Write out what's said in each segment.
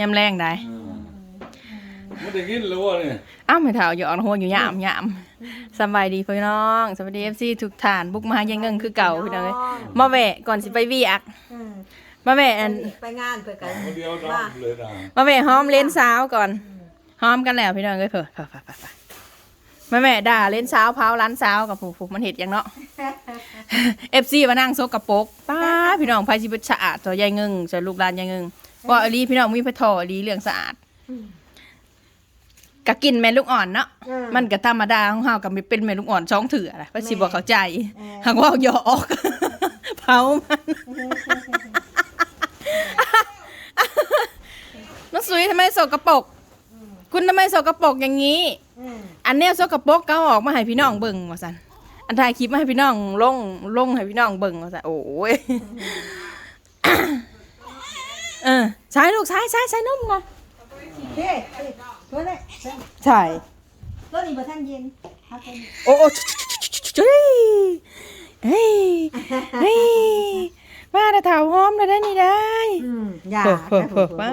ยามแรงได้เออไม่ได้กินแล้ววะเนี่ยอ้าวไม่เท่าอยู่อ่อนหัวอยู่ยามยามสบายดีพี่น้องสวัสดี FC ทุกท่านบุกมายังเงิงคือเก่าพี่น้องเอ้ยมาแวะก่อนสิไปเวียกอืมมาแวะอันไปงานเพื่อกันคนเดียวทำเลยนะมาแวะหอมเลนสาวก่อนหอมกันแล้วพี่น้องเอ้ยเถอะเถอะเถอะเถอะเถอะมาแม่ด่าเลนสาวเผาร้านสาวกับผูกผูกมันเห็ดหยังเนาะ FC มานั่งซกกระปรกป้าพี่น้องไผสิบ่สะอาดตัวยายเงิงใส่ลูกหลานยายเงิง ว่าอลีพี่น้องมีพระทออลีเรื่องสะอาดก็กินแม่ลูกอ่อนเนาะอืมันก็ธรรมดาของเฮาก็มีเป็นแม่ลูกอ่อนช่องเถื่อแหละว่าสิบ่เข้าใจเออ หากว่าหยอก เผามันน้องสุยทำไมสกปรกคุณทำไมสกปรกอย่างนี้ อืมอันเนี้ยสกปรกก็เอาออกมาให้พี่น้องเบิ่งว่าซั่นอันถ่ายคลิปมาให้พี่น้องลงลงให้พี่น้องเบิ่งว่าซั่นโอ้ยเออ ใช้ลูกใช้ใช้ใช้นมก่อนเฮ้ยเฮ้ยตัวนี้ใช่ตัวนี้บ่ทันเย็นครับตัวนี้โอ้โอ้เฮ้ยเฮ้ยเฮ้ยว่าแต่เถาหอมเลยได้นี่ได้อืมอย่าเพิ่มเพิ่มเพิ่มว่า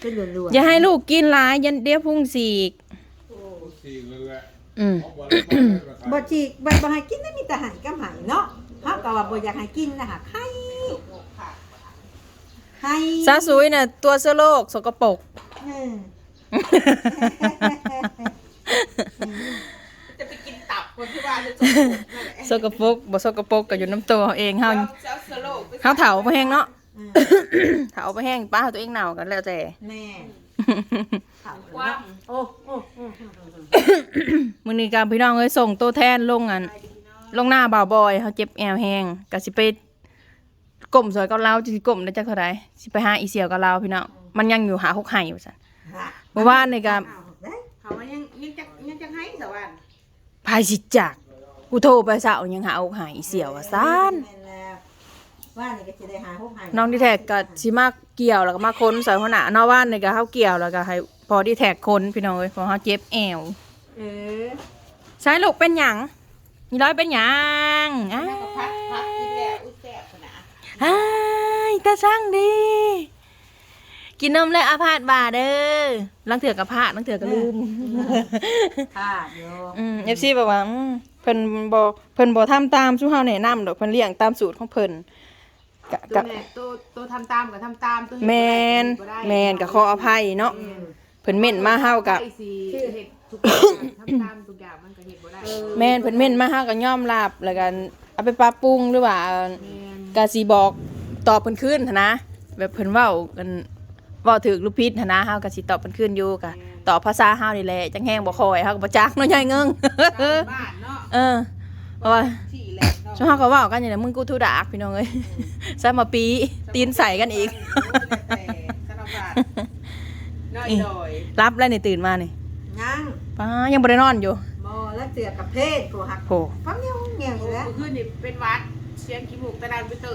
เป็นรัวๆอย่าให้ลูกกินหลายยันเดี๋ยวพุ่งสีกสี่เลยแหละอืมเอาวันละบ่จีกบ่บ่ให้กินได้มีแต่หันกับไหเนาะเฮาก็ว่าบ่อยากให้กินนะคะไข่ ไข่ซาซุยน่ะตัวเสื้อโลกสกปรกอืมจะไปกินตับคนที่บ้านจะสกปรกนั่นแหละสกปรกบ่สกปรกก็อยู่น้ำตัวเองเฮาเราจะเอาสโลกไปเฮาเถาบ่แห้งเนาะอืมเถาบ่แห้งป้าเอาตัวเองเน่ากันแล้วแต่ แม่ถามกว้างโอ้โอ้โอ้มื้อนี้ก็พี่น้องเอ้ยส่งตัวแทนลงอัน ลงหน้าบ่าวบอยเฮาเจ็บแอวแห้งก็สิไป ก้มซอยกับเราสิก้มได้จักเท่าใดสิไปหาอีเสี่ยวกับเราพี่น้องมันยังอยู่หาหกไห้ว่าซั่นเมื่อวานนี่ก็เอาได้เขาว่ายังยังจะยังจะให้สวรรค์พายสิจักกูโทรไปสาวยังหาอกหายเสียวว่าซ่านแม่แล้วว่านี่ก็จะได้หาพวกหายน้องที่แท็กก็สิมาเกี่ยวแล้วก็มาค้นใส่หัวหน้านอกบ้านนี่ก็เฮาเกี่ยวแล้วก็ให้พอที่แท็กคนพี่น้องเอ้ยเพอเฮาเจ็บแอวเออใช้ลูกเป็นหยังนี่ร้อยเป็นหยังอ้า ช่างดี กินนมแล้วอาพาธบาเด้อลังเถื่อกับพาดลังเถื่อก็ลืมพลาดอยู่อืม FC บอกว่าอืมเพิ่นบ่เพิ่นบ่ทำตามสู้เฮาแนะนำดอกเพิ่นเลี้ยงตามสูตรของเพิ่นกะตัวกะเนี่ยตัวตัวทำตามกับทำตามตัวเฮ็ดแมนบ่ได้แมนกับขออภัยเนาะอืมเพิ่นเม่นมาเฮากับไอ้สิเฮ็ดทุกอย่างทำตามทุกอย่างมันก็เฮ็ดบ่ได้แม่นเพิ่นเม่นมาเฮาก็ยอมรับแล้วกันเอาไปปรับปรุงหรือว่าแม่นก็สิบอก ตอบเพิ่นคืนหั้นนะ แบบเพิ่นเว้ากันเว้าถูกหรือผิดหั้นนะเฮาก็สิตอบเพิ่นคืนอยู่ก็ตอบภาษาเฮานี่แหละจังแฮงบ่ค่อยเฮาก็บ่จักเนาะยายเงิง บ้านเนาะเออ เพราะว่า ที่แหละเนาะช่วงเฮาก็เว้ากันอย่างนี้มึงกูทูดากพี่น้องเอ้ยซะมาปีตีนใส่กันอีก แต่สารพัดน้อยดอยรับแล้วนี่ตื่นมานี่ยังป้ายังบ่ได้นอนอยู่ มอแล้วเสือกับเพศกูหักโห ฟังเงี้ยวเงี้ยวอยู่แล้ว เมื่อคืนนี่เป็นวัด เสียงขี้มูกตะดานไปเตอ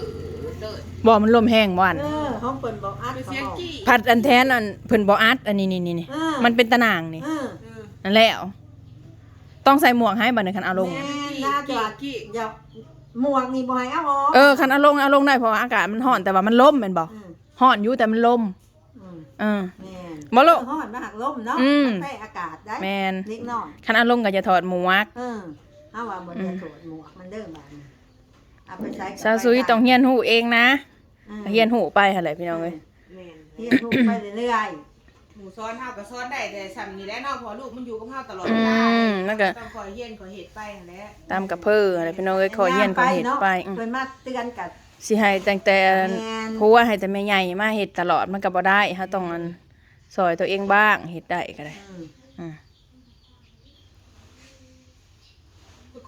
เดินบ่มันลมแห้งบ่อันเออห้องเปิดบอกอัดไปเขาเสียงบอกกี้ผัดอันแทนอันเพิ่นบ่อัดอันนี้นี่นี่นี่เออมันเป็นตะนางนี่เออเออนั่นแหละต้องใส่หมวกให้บัดนี้คันเอาลง แม่น่าจะอย่าหมวกนี่บ่ให้เอาออกเออคันเอาลงเอาลงได้เพราะว่าอากาศมันร้อนแต่ว่ามันลมแม่นบ่อืมร้อนอยู่แต่มันลมอืมเออ แม่นบ่ลูกห้อนมาหักลมเนาะอืมนแพ้อากาศได้แม่นเล็กน้อยคันเอาลงก็จะถอดหมวก เออเอาว่าบ่ได้โถดหมวกมันเด้อบาดนี้ เอาไปใช้กับซาซุยต้องเฮียนหูเองนะอืมเฮียนหูไปหั่นแหละพี่น้องเอ้ยแม่นเฮียนหูไปเรื่อยหมูซ้อนเฮาก็ซ้อนได้แต่ซ้ำนี่แหละเนาะเพอลูกมันอยู่กับเฮาตลอดอืเวลามมันก็ต้องคอยเฮียนคอยเฮ็ดไปนั่นแหละตามกับเพิ่นอะไรพี่น้องเอ้ยขอเฮียนขอเฮ็ดไปอืมเพิ่นมาเตือนกับสิให้ตั้งแต่แม่น ผัวให้แต่แม่ใหญ่มาเฮ็ดตลอดมันก็บ่ได้เฮาต้องอันซอยตัวเองบ้างเฮ็ดได้ก็ได้อืมอืม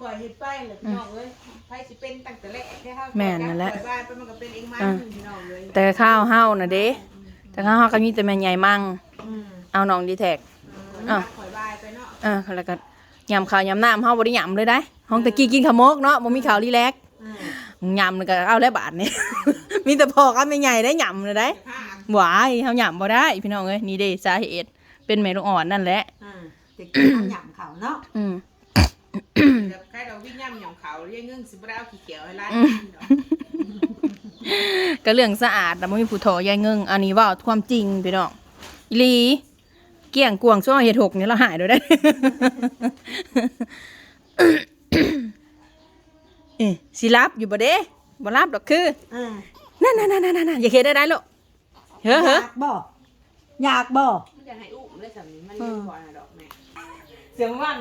คอยเฮ็ดไปแหละพี่น้องเอ้ยไผสิเป็นตั้งแต่แรกแค่เฮาแม่นนั่นแหละ ปอยบ้านไปมันก็เป็นเองมันพี่น้องเลยแต่ข้าวเฮาน่ะเด้แต่ข้าวเฮาก็มีแต่แม่ใหญ่มั่งอืมเอาน้องดีแท็กอ้าวคอยบ้านไปเนาะเออแล้วก็ยำข้าวยำน้ำเฮาบ่ได้ยำเลยได้ห้องตะกี้กินข้าวหมกเนาะบ่มีข้าวรีแลกซ์อืมยำแล้วก็เอาแล้วบาทนี่ มีแต่พอกับแม่ใหญ่ได้ยำเลยได้ผ้าหวายเฮายำบ่ได้พี่น้องเอ้ยนี่เด้สาเหตุเป็นแม่ลูกอ่อนนั่นแหละอ่าจะกินน้ำหยำเขาเนาะอืม แบบใครเราวิ่งย่ำหย่องเขาเรียกเงื่งสิบ่ได้เอาขี้เขียวให้ร้านอืมกินดอกก็เรื่องสะอาดแต่บ่มีผู้โทอยายเงิงอันนี้เว่าความจริงพี่น้องอีหลี เกี่ยงกวงช่วงเฮ็ดหกนี่เราหายโดยได้ เอ๊ะสิรับอยู่บ่เด้บ่รับดอกคือ อ่านั่นๆๆๆๆอย่าเฮ็ดได้ได้ลูกเฮ้ออเฮ้อยากบ่อยากบ่มันจะให้อุ้มเลยสามีมันมีก่อนนะดอกแม่ เสียงวัน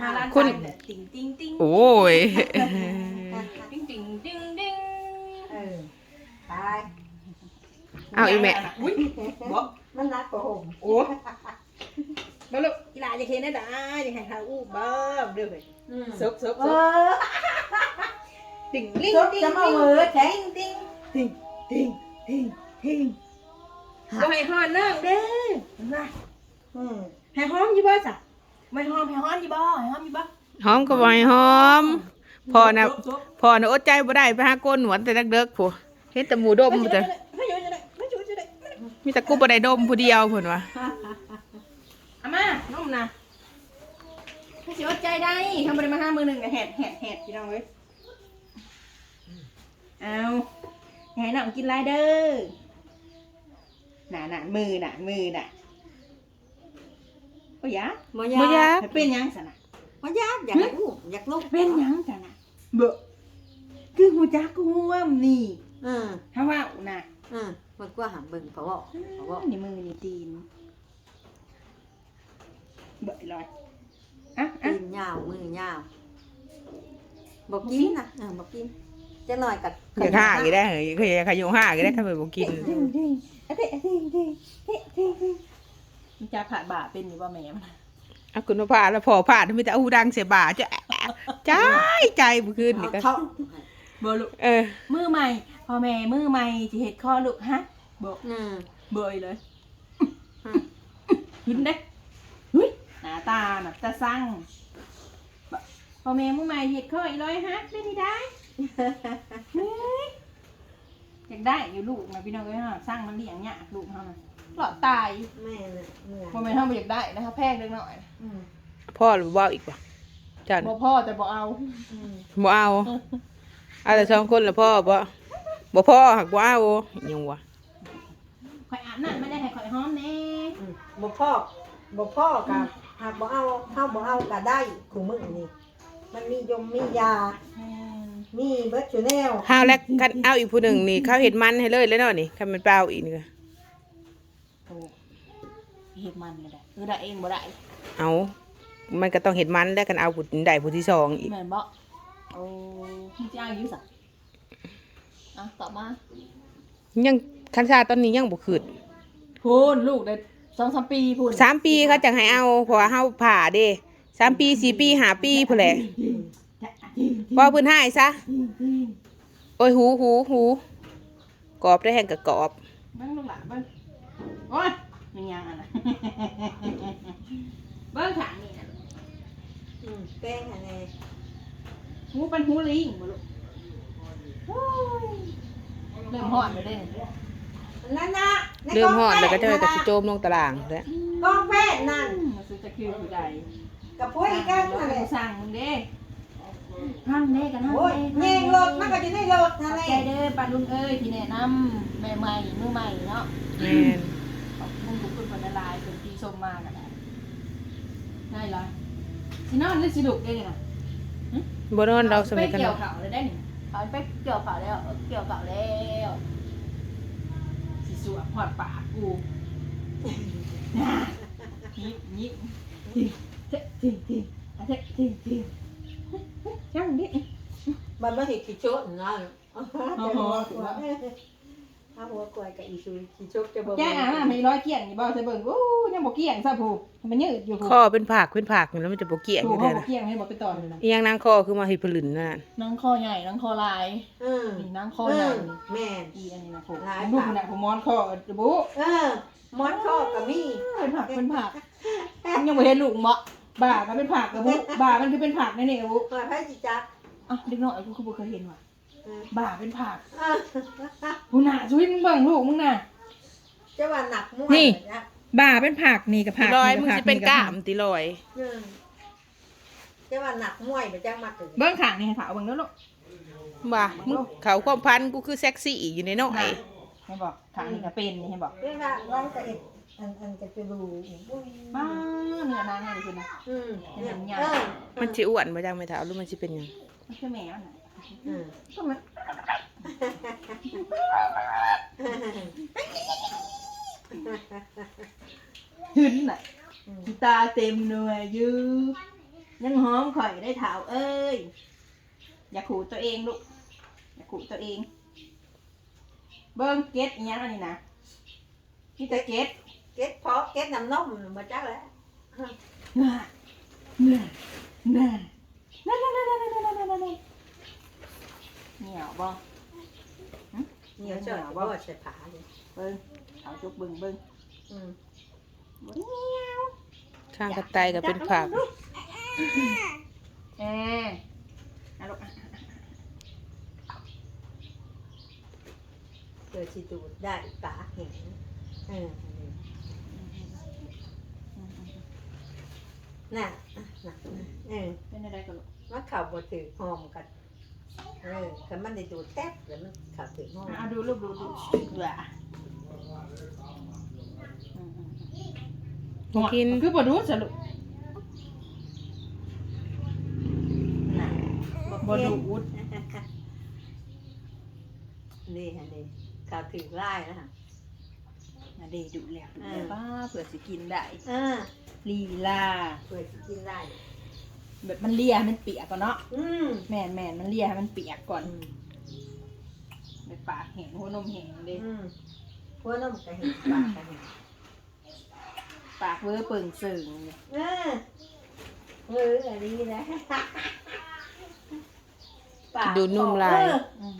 ห้าล้านคุณติ๊งติ๊งติ๊งโอ้ย ติ๊งติ๊งติ๊งติ๊งเออไปเอาอีแม่ อุ้ยบ่มันนักกว่าผมโอ้บ่ลูกกีฬาจะเห็นได้ด่าจะให้ทาอุ้มบ้าเด้อเว้ยอืมซบซบเอซบอติ๊งลิงซุปติ๊งจะมาติ๊งเวอร์แข็งติ๊งติ๊งติ๊งติ๊งติ๊งบ่ให้ฮอนเนิ่งเด้อนะอืมให้หอมอยู่บ่จ้ะ ไม่หอมให้หอมอยู่บ่ให้หอมอยู่บ่หอมก็บ่ให้หอมพอนะซบซบพอนะอดใจบ่ได้ไปหาโกนหนวดแต่เด็กๆผู้เฮ็ดแต่หมูดมไม่แต่ได้ไม่อยู่จะได้ไม่อยู่จะได้มีแต่กูบ่ได้ดมผู้เดียวเพิ่นว่าอามานุ่มนะไม่สิอดใจได้ทำบริมาห้ามือหนึ่งกับแหดแหดแหดพี่น้องเว้ยเอาอย่าให้น้องกินไรเด้อหนาหนามือหนามือหนา โอ้ยะบ่บ่ยายากกเป็นหยังสนะบ่ยากอยากให้อุ้มอยากลุกเป็นหยังสนะเบอะคือหูจักกูห่วมนี่เออถ้าว่าน่ะเออมันก็หาเบิ่งเพราะว่าเพราะว่านี่มือนี่ตีนเบอะลอยอะตีอะนยาวมือยาวบ่กินนะเออบ่กินจะหน่อยกับอยากหาอีกได้เหรอเคยอยากขยุงหาอีกได้ถ้าไปบ่กินเด้งเด้งอะเด้งเด้งเด้ งเด้งเด้งเด้งมันจะขาดบาเป็นอยู่ว่าแม่มันเอาคุณมาพาแล้วพอพามีแต่อู้ดังเสียบ่าจะใจใจบ่คืนนี่ก็เอาเท่าบ่ลูกเออมือใหม่พ่อแม่มือใหม่จะเห็ดข้อลูกฮะบ่อืมเบยเลยขึ้นเด้หุ้ยหน้าตาน่ะตาสั่งบ่พ่อแม่มือใหม่เห็ดข้ออีร้อยฮะได้ดีได้เฮ้ย อยากได้อยู่ลูกนะพี่น้องเอ้ยฮะสร้างมันเลี้ยงยากลูกเฮาน่ะหลอดตายแม่น่ะเหนื่อยพ่อแม่เฮาบ่อยากได้นะคะแพงเล็กน้อยอืมพ่อหรือบ่เอาอีกบ่จันบ่พ่อแต่บ่เอาอืมบ่เอาเอาแต่สองคนละพ่อบ่บ่พ่อหักบ่เอายังวะข่อยอาบน้ำไม่ได้ให้ข่อยหอมแน่อืมบ่พ่อบ่พ่อกับหากบ่เอาเฮาบ่เอาก็ได้คู่มือนี่มันมียมมียามี เบิร์ดชูแนลห้าวแล้วกันเอาอีกผู้หนึ่งนี่เขาเห็ดมันให้เลยแล้วเนาะนี่คันมันเปล่าอีกนี่ก็โอ้เฮ็ดมันไม่ได้เออได้เองบ่ได้เอามันก็ต้องเห็ดมันแล้วกันเอาผู้ใดผู้ที่สองอีกแม่นบ่โอ้พี่จ้างอยู่สักอะตอบมายังคันชาตอนนี้ยังบ่ขึ้นพูนลูกได้สองสามปีพูนสามปีเขาจังให้เอาเพราะว่าเฮาผ่าเด้สามปีสี่ปีห้าปีพุ่นแหละ ว่าเพิ่นให้ซะ โอ้ย หูหูหูกรอบได้แห้งกับกรอบเบิ่งลูกหลานเบิ่งโอ้ยมีหยังอะนะเบิ่งขางนี่นะอืมแป้งอันนี้หูเป็นหูลิงบ่ลูกโอ้ยเริ่มฮอดแล้วเด้นั่นนะในเริ่มฮอดแล้วก็จะกไปองกระแป้สิงโจมลงตารางแล้วกองแป้งนั่นมาซื้อจะคือผู้ใดกับพวกอีกกันนั่นแหละสั่งมึงเด้ ห้างเด้กันห้างโอ้ยเด้แยงรถมันก็อยู่ในรถนั่นขอบแหละใจเด้อปลาลุงเอ้ยที่แนะนำแม่ใหม่มือใหม่เนาะแม่นขอบคุณทุกคนคนละลายเป็นที่ชมมากกันนะได้เหรอสินอนหรือสิดุกได้เลยนะบ่นอนเราสมัยไปกันเกี่ยวเนาะเขาเลยได้หนิเขาไปเกี่ยวเขาแล้วเออเกี่ยวเขาแล้วสิสวมหอดปากกูยิ้มยิ้มเท่จริงจริงเท่จริงจริง ช่างดิ มันไม่เห็นขี้โชดนั่นโอ้โหถ้าหัวกล้วยกับอีซูขี้โชดจะบ่แจ้งอะมีร้อยเกี่ยงอยู่บ่ใส่เบิ่งโอ้ยังบ่เกี่ยงซะผู้มันยืดอยู่ผู้ข้อเป็นผักเป็นผักแล้วมันจะบ่เกี่ยงอผู้ยู่เขาแท้บ่นะเกี่ยงให้บ่ไปตอนเลยนะอีหยังนางคอคือมาเฮ็ดผลึนนั่นนะน้องคอใหญ่น้องคอลายอืมนี่น้องคออืใหญ่มแม่น อีอันนี้นะผมหลาย ลูกปากน่ะผมมอนคอจะบุเออมอนข้อกับมีเป็นผักเป็นผักมันยังบ่เห็นลูกเหมาะ บ่าก็เป็นผักกับบุบ่ามันคือเป็นผักแน่ๆกับบุหน่อยไพ่จิจักอะเด็กน้อยกูคือบ่เคยเห็นว่ะเออบ่าเป็นผักอะผู้น่ะช่วยมึงเบิ่งลูกมึงน่ะ จะว่าหนักมั่วนี่ นะบ่าเป็นผักนี่กับผักลอยมึงสิเป็นกล้ามติลอยอืมจะว่าหนักมวยไปจ้างมาถึงเบิ่งขางนี่ให้ถาวเบิ่งแล้วลูกว่ามึงเขาความพันกูคือเซ็กซี่อยู่ในน้อยน่ะให้บอกทางนี้ก็เป็นนี่ให้บอกเรื่องละร้องจะเอ็ด อันอันจะไปดูอุ้ยบ้าเนื้อนางให้ดิคุณนะอืมเป็นอย่างเงี้ยเออมันสิอ้วนบ่จังไม่เท่าหรือมันสิเป็นหยังมันคือแมวน่ะอืมก็มันหึนน่ะกีตาเต็มหน่วยอยู่ยังหอมข่อยได้เถาเอ้ย อย่าขู่ตัวเองลูก อย่าขู่ตัวเอง เบิ้งเก็ตอีหยังอันนี้นะนี่แต่เก็ต เก็ตพอเก็ตน้ำนมมาจักแล้วน่าน่าน่าน่าน่าน่าน่าน่าน่าน่าน่าเหนียวบ่เหนียวเจ้าบ่ใส่ผาเลยเบิ้งเอาจุกเบิ้งเบิ้งอืมบ่เหนียวข้างกระต่ายก็เป็นผักเออเอาลูกอะเกิดสิดูดได้ปากเห็นเออ น่ะน่ะเออเป็นอะไรกันลูกมันเข่าบ่ถือหอมกันเออแต่มันได้ดูดแทบแล้วมันเข่าถือหอมเอาดูลูกดูดูเบื่ออืมอืมอืมกิน คือบ่ดูสรุปน่ะบ่ดูดนี่ฮะนี่เข่าถือไล่นะฮะน่ะเดดูแล้วเออป้าเผื่อสิกินได้เออ ลีลาเปิดสิกินได้แบบมันเลียให้มันเปียกก่อนเนาะอืมแม่นแม่นมันเลียให้มันเปียกก่อนอืมไปปากแห้งหัวนมแห้งเด้อืมพวกน้ำกระเห็นปากกระเห็นปากเวอเปิงเสิงเออเอออันนี้นะปากดูดนุ่มลาย เออ อืม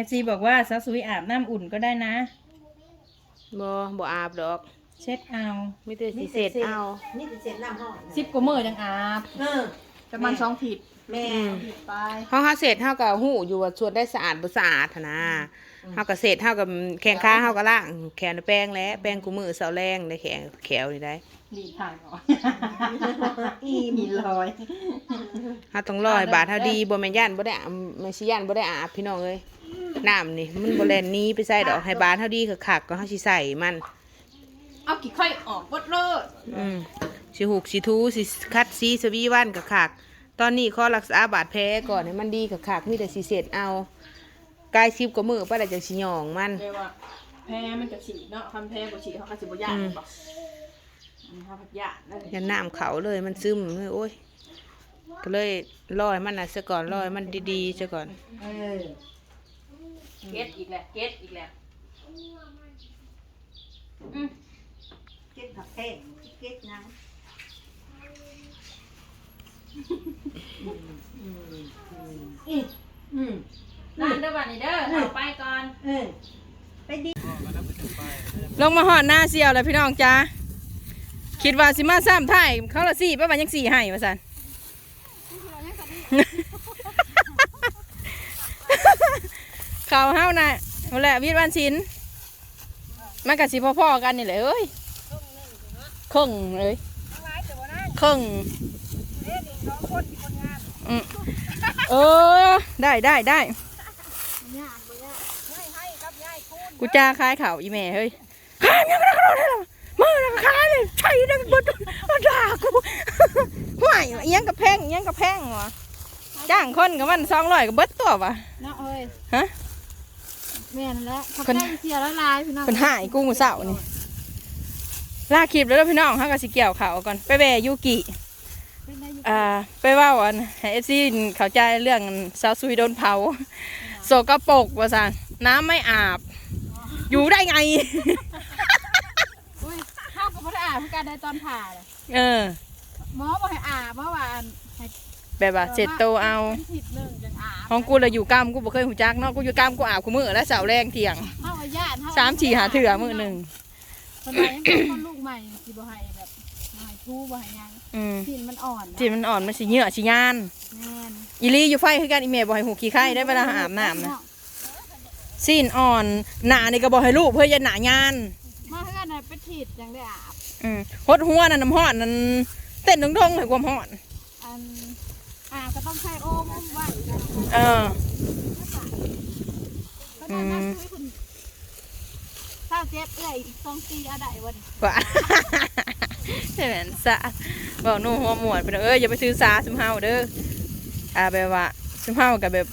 อฟซีบอกว่าซาซุยอาบน้ำอุ่นก็ได้นะ บ่บ่อาบดอกเช็ดเอามีแต่สิเสร็จเอา นี่จะเสร็จน้ำห้องสิบกว่ามือจังอาบเออประมาณสองผิดแม่อืมผิดไปเฮาเฮาเสร็จเฮาก็ฮู้อยู่ว่าส่วนได้สะอาดบ่สะอาดหันนะเฮาก็เสร็จเฮาก็แข้งขาเฮาก็ล้างแขนด้วยแป้งแล้วแป้งกูมือเสาแรงได้แขนแขวนี่ได้ดีทางก่อนอีมมีรอยเฮาต้องรอให้บาดเฮาดีบ่แม่นย่านบ่ได้อาบไม่ใช่ย่านบ่ได้อาบพี่น้องเอ้ย น้ำนี่มันบ่แล่นหนี้ไปใส่ดอกให้บาดเฮาดีคักๆก็เฮาสิใส่มัน เอากี่ค่อยออกบดเลิศอืมสิหูกสิทูสิคัดซีสวีวันกับขากตอนนี้ขอรักษาบาดแผลก่อนให้มันดีกับขากมีแต่สีเสร็จเอากายซิบกับมือป้าแต่จะสิหยองมันเรียกว่าแพ้มันจะฉีดเนาะคำแพ้บ่ฉีดเขาก็สิบ่ยากอืมบอกอันนี้เขาพักยากเลยยันน้ำเขาเลยมันซึมเลยโอ้ยก็เลยรอยมันน่ะซะก่อนรอยมันดีๆซะก่อน เออเก็ตอีกแล้วเก็ตอีกแล้วอืมเก็บผักแห้งเก็บน้ำอืมอืมอืมอืมนั่นเด้อบัดนี้เด้อเอาไปก่อนเออไปดีลงมาหอดหน้าเซียวแล้วพี่น้องจ้าคิดว่าสิมาซ้ำไทยเขาละสี่ป้าวันยังสี่ให้มาสัน เขาเฮาน่ะเอาแหละวิทย์วันศิลป์มันกับสิพ่อๆกันนี่แหละเอ้ยครึ่งเลยครึ่งอืมเออ ได้ได้ได้กูจ้าคายเขาอีแม่เฮ้ยขายยังไม่ได้ขนาดนั้นหรอมือนะขายเลยใช่ได้เบดมาด่ากูห่วยอิหยังกับแพงอิหยังกับแพงวะจ้างคนกับมันสองร้อยกับเบิดตัววะเนาะเอ้ยฮะ แม่นแหล้วเขาคนใกล้เสียแล้วลายพี่น้องเป็นหายกุ้งเสานี่ลากคลิปแล้วเด้อพี่น้องเขาก็สิเกี่ยวเขาก่อนไปแบยูกิเป็นได้อยู่อ่าไปเว่าอันให้เอฟซีเข้าใจเรื่องสาวซุยโดนเผาโสกปรกว่าสันน้ำไม่อาบ อยู่ได้ไงอุ้ยข้าวก็ไม่ได้อาบเพื่อการได้ตอนผ่าเลยเออหมอบอกให้อาบเมื่อวานให้ แบบว่าเสร็จโตวเอาเป็นผิดหนึ่งจังอาบของกูเลยอยู่กล้ามกูบ่เคยหูจักเนาะกูอยู่กล้ามกูอาบกูมือและเสาแรงเที่ยงเท่ากับญาติเท่าสามสี่หาเถื่อมือหนึ่งคนไหนยังเป็นคนลูกใหม่สิบ่ให้แบบบ่ให้ทูบ่ให้หยังอืมสินมันอ่อนจิตมันอ่อนมันสิเหงื่อสิยานแม่นอีลี่อยู่ไฟคือกันอีเมย์บอกให้หูขี้ไข่ได้เวลาอาบน้ำนะซีนอ่อนหนานี่ก็บอกให้ลูกเพื่อจะหนายานมาเพื่อนน่ะเป็นผิดจังได้อาบอืมหดหัวนั่นน้ำห้อนนั่นเต้นดงๆให้ความห้อนอัน อ่าก็ต้องใช้โอมไว้เออ ก็ได้มาคุยคุณถ้าเจ็บเอ้ยอีกสองปีเอาได้วันว่าใช่ไหมนซะบอกหนู่หัวหมวดไปเด้อเอออย่าไปซื้อซาซุมเฮาเด้ออ่าแบบว่าซุมเฮากับแบบ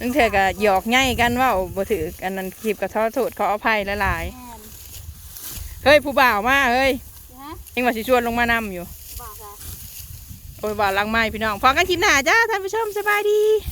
นึงเธอก็หยอกง่ายกันเว่าบ่ถืออันนั้นคลิปก็ขอโทษขออภัยหลายแอนๆเฮ้ยผู้บ่าวมาเฮ้ยนะเอ็งว่าสิชวนลงมานํอยู่บอกค่ะโอ้ย บ่าวลังไม้พี่น้องพอกันคลิปหน้าจ้าท่านผู้ชมสบายดี